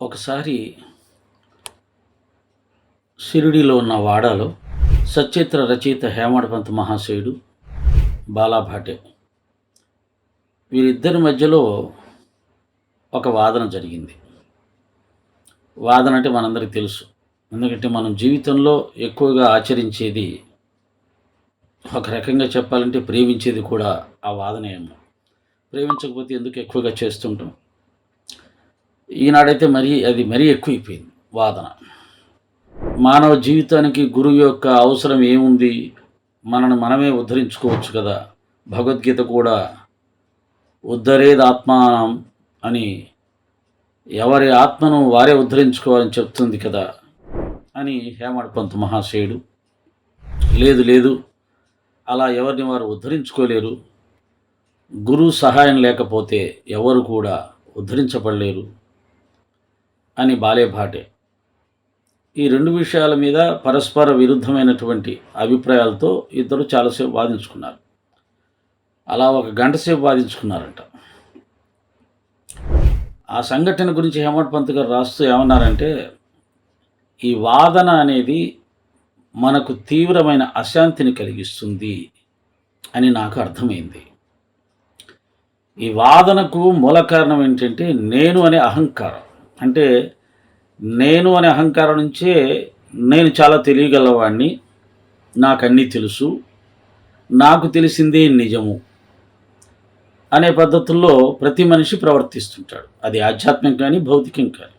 ఒకసారి షిరిడిలో ఉన్న వాడాలో సచిత్ర రచయిత హేమడపంత్ మహాశయుడు బాలాభాటే వీరిద్దరి మధ్యలో ఒక వాదన జరిగింది. వాదన అంటే మనందరికీ తెలుసు. ఎందుకంటే మనం జీవితంలో ఎక్కువగా ఆచరించేది ఒక రకంగా చెప్పాలంటే ప్రేమించేది కూడా ఆ వాదన ఏమో ప్రేమించకపోతే ఎందుకు ఎక్కువగా చేస్తుంటాం? ఈనాడైతే మరీ అది మరీ ఎక్కువైపోయింది వాదన. మానవ జీవితానికి గురువు యొక్క అవసరం ఏముంది? మనను మనమే ఉద్ధరించుకోవచ్చు కదా? భగవద్గీత కూడా ఉద్ధరేది ఆత్మానం అని ఎవరి ఆత్మను వారే ఉద్ధరించుకోవాలని చెప్తుంది కదా? అని హేమడ్ పంత్ మహాశయుడు లేదు లేదు అలా ఎవరిని వారు ఉద్ధరించుకోలేరు. గురువు సహాయం లేకపోతే ఎవరు కూడా ఉద్ధరించబడలేరు. అని బాలేభాటే ఈ రెండు విషయాల మీద పరస్పర విరుద్ధమైనటువంటి అభిప్రాయాలతో ఇద్దరు చాలాసేపు వాదించుకున్నారు. అలా ఒక గంట సేపు వాదించుకున్నారంట. ఆ సంఘటన గురించి హేమడ్ పంత్ గారు రాస్తూ ఏమన్నారంటే ఈ వాదన అనేది మనకు తీవ్రమైన అశాంతిని కలిగిస్తుంది అని నాకు అర్థమైంది. ఈ వాదనకు మూల కారణం ఏంటంటే నేను అనే అహంకారం. అంటే నేను అనే అహంకారం నుంచే నేను చాలా తెలియగలవాడిని నాకు తెలుసు. నాకు తెలిసిందే నిజము అనే పద్ధతుల్లో ప్రతి మనిషి ప్రవర్తిస్తుంటాడు. అది ఆధ్యాత్మికం కానీ భౌతికం కానీ.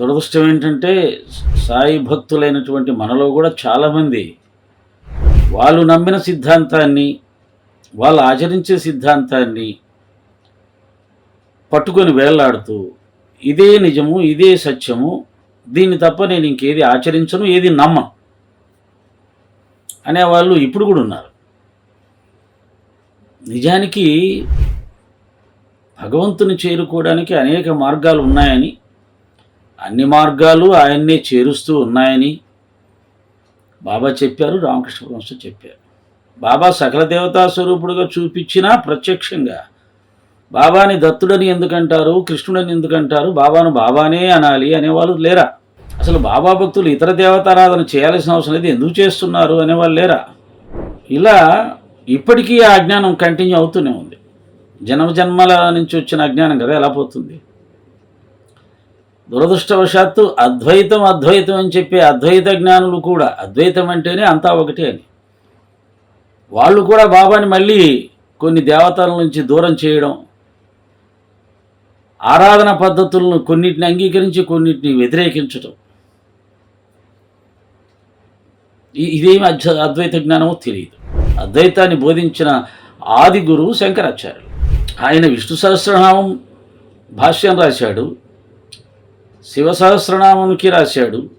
దురదృష్టం ఏంటంటే సాయి భక్తులైనటువంటి మనలో కూడా చాలామంది వాళ్ళు నమ్మిన సిద్ధాంతాన్ని వాళ్ళు ఆచరించే సిద్ధాంతాన్ని పట్టుకొని వేళ్ళాడుతూ ఇదే నిజము ఇదే సత్యము దీన్ని తప్ప నేను ఇంకేది ఆచరించను ఏది నమ్మను అనేవాళ్ళు ఇప్పుడు కూడా ఉన్నారు. నిజానికి భగవంతుని చేరుకోవడానికి అనేక మార్గాలు ఉన్నాయని అన్ని మార్గాలు ఆయన్నే చేరుస్తూ ఉన్నాయని బాబా చెప్పారు రామకృష్ణ పరమహంస చెప్పారు. బాబా సకల దేవతా స్వరూపుడుగా చూపించినా ప్రత్యక్షంగా బాబాని దత్తుడని ఎందుకంటారు? కృష్ణుడని ఎందుకంటారు? బాబాను బాబానే అనాలి అనేవాళ్ళు లేరా? అసలు బాబా భక్తులు ఇతర దేవతారాధన చేయాల్సిన అవసరం లేదు. ఎందుకు చేస్తున్నారు అనేవాళ్ళు లేరా? ఇలా ఇప్పటికీ ఆ అజ్ఞానం కంటిన్యూ అవుతూనే ఉంది. జన్మజన్మల నుంచి వచ్చిన అజ్ఞానం కదా ఎలా పోతుంది? దురదృష్టవశాత్తు అద్వైతం అద్వైతం అని చెప్పే అద్వైత జ్ఞానులు కూడా అద్వైతం అంటేనే అంతా ఒకటే అని. వాళ్ళు కూడా బాబాని మళ్ళీ కొన్ని దేవతల నుంచి దూరం చేయడం ఆరాధన పద్ధతులను కొన్నిటిని అంగీకరించి కొన్నిటిని వ్యతిరేకించటం. ఇదేమి అద్వ అద్వైత జ్ఞానమో తెలియదు. అద్వైతాన్ని బోధించిన ఆది గురువు శంకరాచార్యులు. ఆయన విష్ణు సహస్రనామం భాష్యం రాశాడు. శివ సహస్రనామంకి రాశాడు.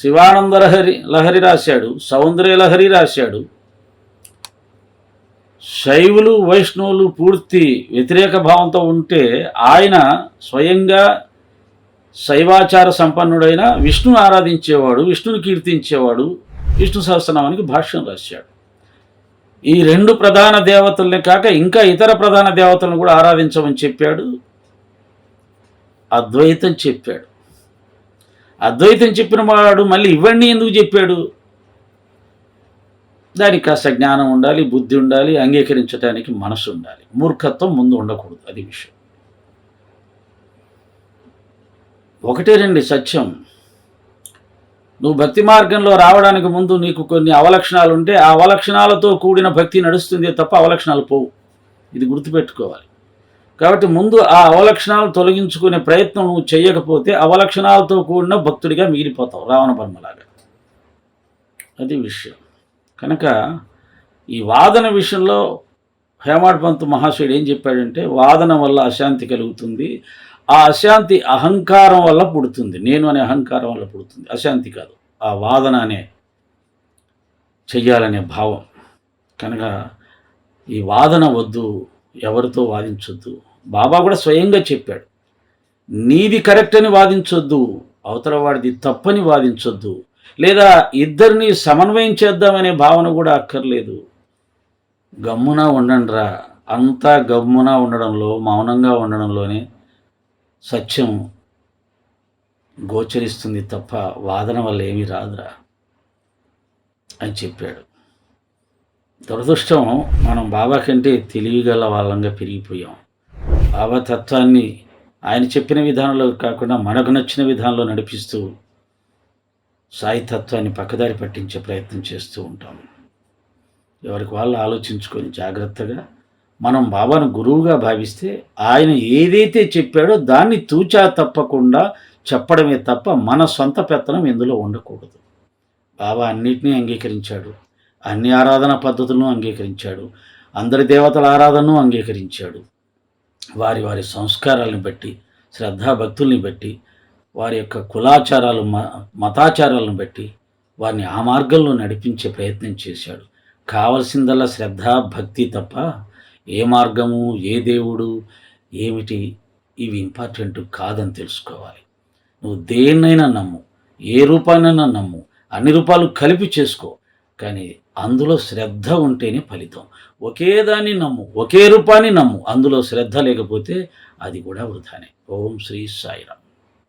శివానంద లహరి లహరి రాశాడు. సౌందర్య లహరి రాశాడు. శైవులు వైష్ణవులు పూర్తి వ్యతిరేక భావంతో ఉంటే ఆయన స్వయంగా శైవాచార సంపన్నుడైన విష్ణుని ఆరాధించేవాడు విష్ణుని కీర్తించేవాడు విష్ణు సహస్రనామానికి భాష్యం రాశాడు. ఈ రెండు ప్రధాన దేవతల్ని కాక ఇంకా ఇతర ప్రధాన దేవతలను కూడా ఆరాధించమని చెప్పాడు. అద్వైతం చెప్పాడు. అద్వైతం చెప్పిన వాడు మళ్ళీ ఇవన్నీ ఎందుకు చెప్పాడు? దానికి కాస్త జ్ఞానం ఉండాలి బుద్ధి ఉండాలి అంగీకరించడానికి మనసు ఉండాలి. మూర్ఖత్వం ముందు ఉండకూడదు అది విషయం. ఒకటే రండి సత్యం. నువ్వు భక్తి మార్గంలో రావడానికి ముందు నీకు కొన్ని అవలక్షణాలు ఉంటే ఆ అవలక్షణాలతో కూడిన భక్తి నడుస్తుంది తప్ప అవలక్షణాలు పోవు. ఇది గుర్తుపెట్టుకోవాలి. కాబట్టి ముందు ఆ అవలక్షణాలు తొలగించుకునే ప్రయత్నం నువ్వు చేయకపోతే అవలక్షణాలతో కూడిన భక్తుడిగా మిగిలిపోతావు రావణ బర్మలాగా. అది విషయం. కనుక ఈ వాదన విషయంలో హేమాడ్ పంత్ మహాశయుడు ఏం చెప్పాడంటే వాదన వల్ల అశాంతి కలుగుతుంది ఆ అశాంతి అహంకారం వల్ల పుడుతుంది. నేను అనే అహంకారం వల్ల పుడుతుంది. అశాంతి కాదు ఆ వాదన అనే చెయ్యాలనే భావం. కనుక ఈ వాదన వద్దు ఎవరితో వాదించొద్దు. బాబా కూడా స్వయంగా చెప్పాడు నీది కరెక్ట్ అని వాదించొద్దు అవతల వాడిది తప్పని వాదించొద్దు లేదా ఇద్దరిని సమన్వయం చేద్దామనే భావన కూడా అక్కర్లేదు. గమ్మున ఉండండిరా. అంతా గమ్మున ఉండడంలో మౌనంగా ఉండడంలోనే సత్యం గోచరిస్తుంది తప్ప వాదన వల్ల ఏమీ రాదురా అని చెప్పాడు. దురదృష్టం మనం బాబా కంటే తెలివిగల వాళ్ళంగా పెరిగిపోయాం. బాబా తత్వాన్ని ఆయన చెప్పిన విధానంలో కాకుండా మనకు నచ్చిన విధానంలో నడిపిస్తూ సాయితత్వాన్ని పక్కదారి పట్టించే ప్రయత్నం చేస్తూ ఉంటాం ఎవరికి వాళ్ళు ఆలోచించుకొని జాగ్రత్తగా మనం బాబాను గురువుగా భావిస్తే ఆయన ఏదైతే చెప్పాడో దాన్ని తూచా తప్పకుండా చెప్పడమే తప్ప మన సొంత పెత్తనం ఇందులో ఉండకూడదు. బాబా అన్నిటినీ అంగీకరించాడు. అన్ని ఆరాధన పద్ధతులను అంగీకరించాడు. అందరి దేవతల ఆరాధనను అంగీకరించాడు. వారి వారి సంస్కారాలను బట్టి శ్రద్ధాభక్తుల్ని బట్టి వారి యొక్క కులాచారాలు మ మతాచారాలను బట్టి వారిని ఆ మార్గంలో నడిపించే ప్రయత్నం చేశాడు. కావలసిందల్లా శ్రద్ధ భక్తి తప్ప ఏ మార్గము ఏ దేవుడు ఏమిటి ఇవి ఇంపార్టెంట్ కాదని తెలుసుకోవాలి. నువ్వు దేన్నైనా నమ్ము ఏ రూపాన్నైనా నమ్ము అన్ని రూపాలు కలిపి చేసుకో కానీ అందులో శ్రద్ధ ఉంటేనే ఫలితం. ఒకే దాన్ని నమ్ము ఒకే రూపాన్ని నమ్ము అందులో శ్రద్ధ లేకపోతే అది కూడా వృధానే. ఓం శ్రీ సాయిరామ్.